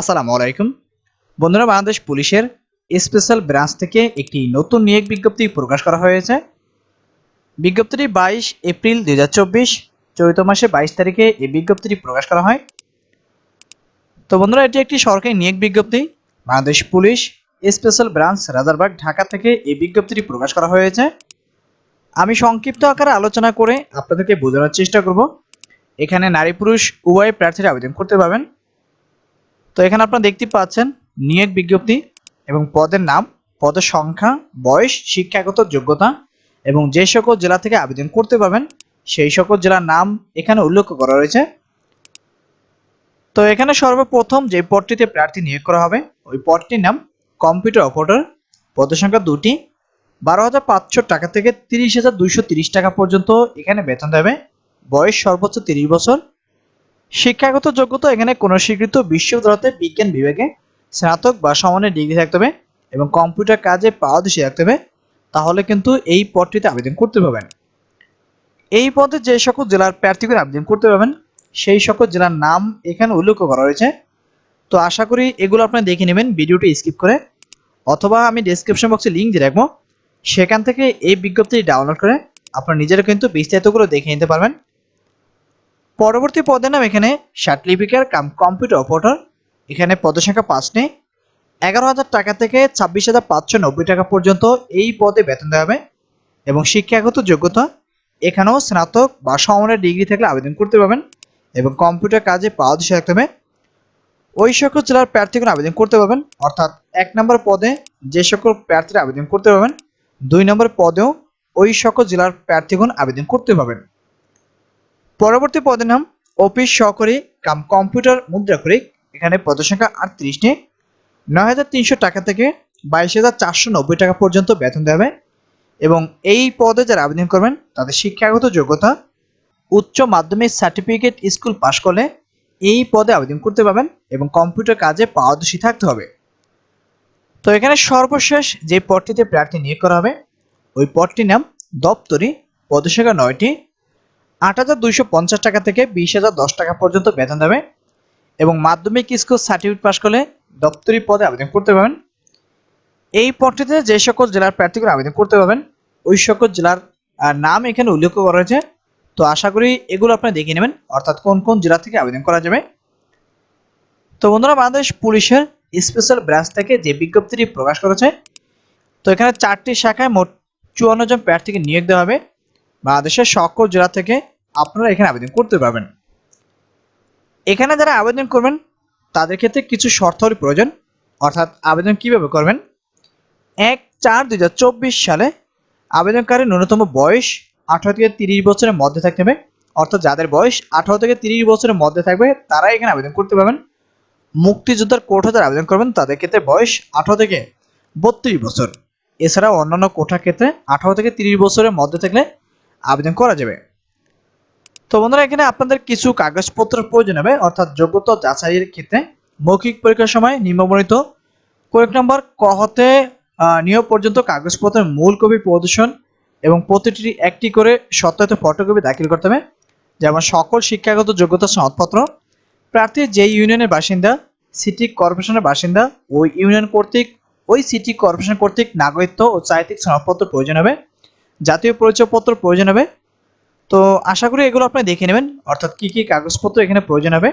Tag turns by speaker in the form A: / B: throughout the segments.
A: আসসালামু আলাইকুম। বন্ধুরা, বাংলাদেশ পুলিশের স্পেশাল ব্রাঞ্চ থেকে একটি নতুন নিয়োগ বিজ্ঞপ্তি প্রকাশ করা হয়েছে। বিজ্ঞপ্তিটি বাইশ এপ্রিল দুই হাজার চব্বিশ চলিত মাসে বাইশ তারিখে এই বিজ্ঞপ্তিটি প্রকাশ করা হয়। তো বন্ধুরা, এটি একটি সরকারি নিয়োগ বিজ্ঞপ্তি। Bangladesh police special branch Rajarbag, Dhaka থেকে এই বিজ্ঞপ্তিটি প্রকাশ করা হয়েছে। আমি সংক্ষিপ্ত আকারে আলোচনা করে আপনাদেরকে বোঝানোর চেষ্টা করব। এখানে নারী পুরুষ, উভয় প্রার্থীরা আবেদন করতে পারবেন। তো এখানে আপনারা দেখতে পাচ্ছেন নিয়োগ বিজ্ঞপ্তি এবং পদের নাম, পদের সংখ্যা, বয়স, শিক্ষাগত যোগ্যতা এবং যে সকল জেলা থেকে আবেদন করতে পারবেন, সেই সকল জেলার নাম এখানে উল্লেখ করা রয়েছে। তো এখানে সর্বপ্রথম যে পদটিতে প্রার্থী নিয়োগ করা হবে, ওই পদটির নাম কম্পিউটার অপারেটর। পদের সংখ্যা দুটি। বারো হাজার পাঁচশো টাকা থেকে তিরিশ হাজার দুইশো তিরিশ টাকা পর্যন্ত এখানে বেতন দেবে। বয়স সর্বোচ্চ তিরিশ বছর। শিক্ষাগত যোগ্যতা এখানে কোনো স্বীকৃত বিশ্ববিদ্যালয়তে বিজ্ঞান বিভাগে স্নাতক বা সমানের ডিগ্রি থাকতে হবে এবং কম্পিউটার কাজে পাওয়াদর্শী থাকতে হবে, তাহলে কিন্তু এই পদটিতে আবেদন করতে পারবেন। এই পদে যে সকল জেলার প্রার্থীগণ আবেদন করতে পারবেন, সেই সকল জেলার নাম এখানে উল্লেখ করা রয়েছে। তো আশা করি এগুলো আপনি দেখে নেবেন, ভিডিওটি স্কিপ করে। অথবা আমি ডেসক্রিপশন বক্সে লিঙ্ক দিয়ে রাখব। সেখান থেকে এই বিজ্ঞপ্তিটি ডাউনলোড করে আপনারা নিজেরা কিন্তু বিস্তারিতগুলো দেখে নিতে পারবেন। পরবর্তী পদের নাম এখানে সার্টিফিকেট কাম কম্পিউটার অপারেটর। এখানে পদের সংখ্যা নেই। এগারো হাজার টাকা থেকে ছাব্বিশ হাজার পাঁচশো নব্বই টাকা পর্যন্ত এই পদে বেতন দেওয়া হবে এবং শিক্ষাগত যোগ্যতা। এখানেও স্নাতক বা সমানের ডিগ্রি থাকলে আবেদন করতে পারবেন এবং কম্পিউটার কাজে পাওয়া থাকতে হবে। ওই সকল জেলার প্রার্থীগণ আবেদন করতে পারবেন। অর্থাৎ এক নম্বর পদে যে সকল প্রার্থীরা আবেদন করতে পারবেন, দুই নম্বর পদেও ওই সকল জেলার প্রার্থীগণ আবেদন করতে পারবেন। পরবর্তী পদের নাম অফিস সহকারী কাম কম্পিউটার মুদ্রাক্ষরিক এখানে পদের সংখ্যা আটত্রিশটি নয় হাজার তিনশো টাকা থেকে বাইশ হাজার চারশো নব্বই টাকা পর্যন্ত বেতন দেবে। এবং এই পদে যারা আবেদন করবেন, তাদের শিক্ষাগত যোগ্যতা, উচ্চ মাধ্যমিক সার্টিফিকেট স্কুল পাশ করলে এই পদে আবেদন করতে পারবেন এবং কম্পিউটার কাজে পারদর্শী থাকতে হবে। তো এখানে সর্বশেষ যে পদটিতে প্রার্থী নিয়োগ করা হবে, ওই পদটির নাম দপ্তরি, পদের সংখ্যা নয়টি। আট হাজার দুইশো পঞ্চাশ টাকা থেকে বিশ হাজার দশ টাকা পর্যন্ত বেতন দেবে এবং মাধ্যমিক স্কুল সার্টিফিকেট পাশ করলে দপ্তরি পদে আবেদন করতে পারবেন। এই পদটিতে যে সকল জেলার প্রার্থীগুলো আবেদন করতে পারবেন, ওই সকল জেলার নাম এখানে উল্লেখ করা হয়েছে তো আশা করি এগুলো আপনি দেখে নেবেন, অর্থাৎ কোন কোন জেলা থেকে আবেদন করা যাবে। তো বন্ধুরা, বাংলাদেশ পুলিশের স্পেশাল ব্রাঞ্চ থেকে যে বিজ্ঞপ্তিটি প্রকাশ করেছে, তো এখানে চারটি শাখায় মোট চুয়ান্ন জন প্রার্থীকে নিয়োগ দেওয়া হবে। বাংলাদেশের সকল জেলা থেকে আপনারা এখানে আবেদন করতে পারবেন। এখানে যারা আবেদন করবেন, তাদের ক্ষেত্রে কিছু শর্তাবলী প্রয়োজন। অর্থাৎ আবেদন কীভাবে করবেন? এক চার দুই সালে আবেদনকারী ন্যূনতম বয়স আঠারো থেকে তিরিশ বছরের মধ্যে থাকতে হবে। অর্থাৎ যাদের বয়স আঠারো থেকে তিরিশ বছরের মধ্যে থাকবে, তারাই এখানে আবেদন করতে পারবেন। মুক্তিযোদ্ধার কোঠা যারা আবেদন করবেন, তাদের ক্ষেত্রে বয়স আঠারো থেকে বত্রিশ বছর। এছাড়াও অন্যান্য কোঠার ক্ষেত্রে আঠারো থেকে তিরিশ বছরের মধ্যে থাকলে আবেদন করা যাবে। তো বন্ধুরা, এখানে আপনাদের কিছু কাগজপত্র প্রয়োজন হবে, অর্থাৎ যোগ্যতা যাচাইয়ের ক্ষেত্রে। মৌখিক পরীক্ষার সময় নিম্নবর্ণিত কয়েক নম্বর, ক হতে নিয়োগ পর্যন্ত কাগজপত্রের মূল কপি প্রদর্শন এবং প্রতিটি একটি করে সত্যায়িত ফটোকপি দাখিল করতে হবে, যেমন সকল শিক্ষাগত যোগ্যতা সনদপত্র, প্রার্থী যে ইউনিয়নের বাসিন্দা, সিটি কর্পোরেশনের বাসিন্দা, ওই ইউনিয়ন কর্তৃক, ওই সিটি কর্পোরেশন কর্তৃক নাগরিকত্ব ও চারিত্রিক সনদপত্র প্রয়োজন হবে। জাতীয় পরিচয়পত্র প্রয়োজন হবে। তো আশা করি এগুলো আপনি দেখে নেবেন। অর্থাৎ কি কি কাগজপত্র এখানে প্রয়োজন হবে।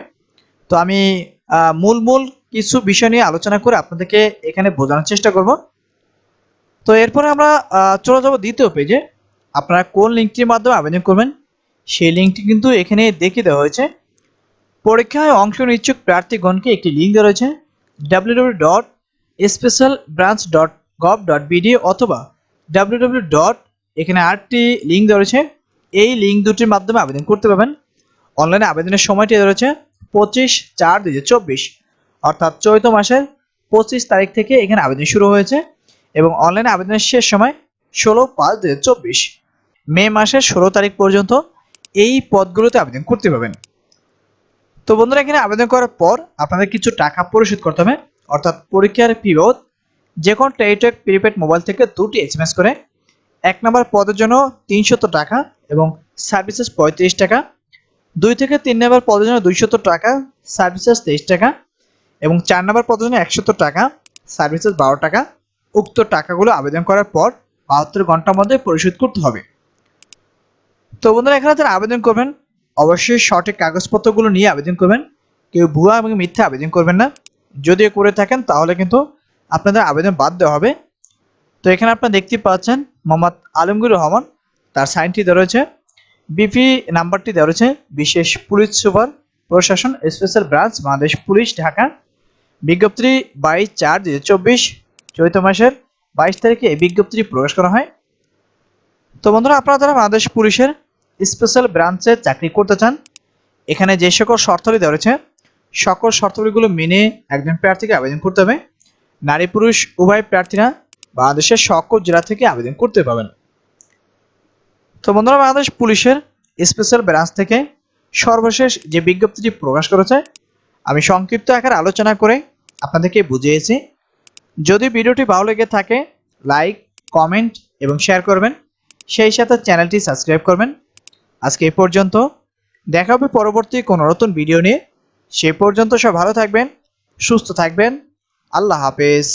A: তো আমি মূল মূল কিছু বিষয় নিয়ে আলোচনা করে আপনাদেরকে এখানে বোঝানোর চেষ্টা করব। তো এরপরে আমরা চলে যাব দ্বিতীয় পেজে আপনারা কোন লিঙ্কটির মাধ্যমে আবেদন করবেন, সেই লিঙ্কটি কিন্তু এখানে দেখিয়ে দেওয়া হয়েছে। পরীক্ষায় অংশ নিচ্ছুক প্রার্থীগণকে একটি লিঙ্ক দেওয়া রয়েছে। W dot special branch dot gov dot BD অথবা ডাব্লিউ ডট এখানে আটটি লিঙ্ক দেওয়া রয়েছে। এই লিঙ্ক দুটির মাধ্যমে আবেদন করতে পারবেন। অনলাইনে আবেদনের সময়টি রয়েছে পঁচিশ চার দুই চব্বিশ। অর্থাৎ চৈত মাসের পঁচিশ তারিখ থেকে এখানে আবেদন শুরু হয়েছে এবং অনলাইনে আবেদনের শেষ সময় ষোলো পাঁচ দুই চব্বিশ। মে মাসের ষোলো তারিখ পর্যন্ত এই পদগুলোতে আবেদন করতে পারবেন। তো বন্ধুরা, এখানে আবেদন করার পর আপনাদের কিছু টাকা পরিশোধ করতে হবে। অর্থাৎ পরীক্ষার ফি বাবদ যে কোনো টেলিটক প্রিপেড মোবাইল থেকে দুটি এসএমএস করে এক নম্বর পদের জন্য তিনশত টাকা এবং সার্ভিসেস পঁয়ত্রিশ টাকা। দুই থেকে তিন নম্বর পদের জন্য দুইশত টাকা, সার্ভিসেস তেইশ টাকা এবং চার নম্বর পদের জন্য একশত টাকা, সার্ভিসেস বারো টাকা। উক্ত টাকাগুলো আবেদন করার পর বাহাত্তর ঘণ্টার মধ্যে পরিশোধ করতে হবে। তো বন্ধুরা, এখানে যারা আবেদন করবেন, অবশ্যই সঠিক কাগজপত্রগুলো নিয়ে আবেদন করবেন। কেউ ভুয়া এবং মিথ্যা আবেদন করবেন না। যদি করে থাকেন, তাহলে কিন্তু আপনাদের আবেদন বাদ দেওয়া হবে। তো এখানে আপনারা দেখতে পাচ্ছেন মোহাম্মদ আলমগীর রহমান, তার সাইনটি দেওয়া রয়েছে, বিপি নাম্বারটি দেওয়া রয়েছে, বিশেষ পুলিশ সুপার প্রশাসন special branch, Bangladesh police, Dhaka. বিজ্ঞপ্তি বাইশ চার দুই চব্বিশ, চৈত্র মাসের বাইশ তারিখে এই বিজ্ঞপ্তিটি প্রকাশ করা হয়। তো বন্ধুরা, আপনারা যারা বাংলাদেশ পুলিশের স্পেশাল ব্রাঞ্চে চাকরি করতে চান, এখানে যে সকল শর্তাবলী দেওয়া রয়েছে, সকল শর্তাবলীগুলো মেনে একজন প্রার্থীকে আবেদন করতে হবে। নারী পুরুষ, উভয় প্রার্থীরা বাংলাদেশের সকল জেলা থেকে আবেদন করতে পারবেন। তো বন্ধুরা, বাংলাদেশ পুলিশের স্পেশাল ব্রাঞ্চ থেকে সর্বশেষ যে বিজ্ঞপ্তিটি প্রকাশ করেছে, আমি সংক্ষিপ্ত আকারে আলোচনা করে আপনাদেরকে বুঝিয়েছি। যদি ভিডিওটি ভালো লেগে থাকে লাইক কমেন্ট এবং শেয়ার করবেন। সেই সাথে চ্যানেলটি সাবস্ক্রাইব করবেন। আজকে এই পর্যন্ত। দেখা হবে পরবর্তী কোনো নতুন ভিডিও নিয়ে। সে পর্যন্ত সব ভালো থাকবেন, সুস্থ থাকবেন। আল্লাহ হাফেজ।